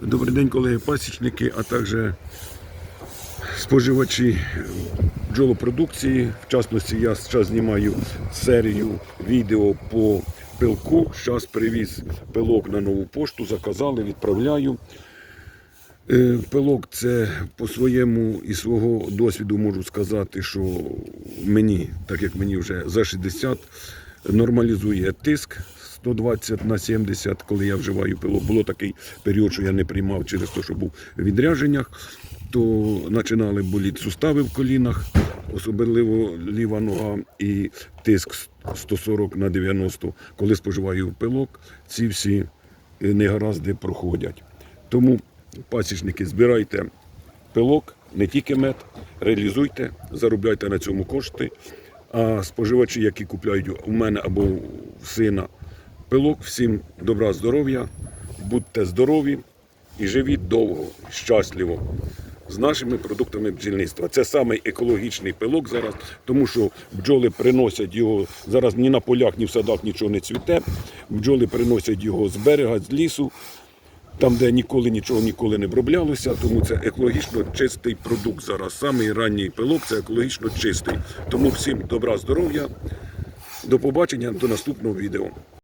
Добрий день, колеги-пасічники, а також споживачі бджолопродукції. В частності, я зараз знімаю серію відео по пилку. Зараз привіз пилок на нову пошту, заказали, відправляю. Е, Пилок це по своєму і свого досвіду можу сказати, що мені, так як мені вже за 60, нормалізує тиск 120 на 70, коли я вживаю пилок. Було такий період, що я не приймав через те, що був в відрядженнях, то починали боліти сустави в колінах, особливо ліва нога і тиск 140 на 90. Коли споживаю пилок, ці всі е, негаразди проходять. Тому пасічники, збирайте пилок, не тільки мед, реалізуйте, заробляйте на цьому кошти. А споживачі, які купляють у мене або у сина пилок, всім добра, здоров'я, будьте здорові і живіть довго, щасливо. З нашими продуктами бджільництва. Це самий екологічний пилок зараз, тому що бджоли приносять його зараз ні на полях, ні в садах нічого не цвіте. Бджоли приносять його з берега, з лісу там, де ніколи нічого ніколи не оброблялося, тому це екологічно чистий продукт зараз. Самий ранній пилок це екологічно чистий. Тому всім добра, здоров'я. До побачення до наступного відео.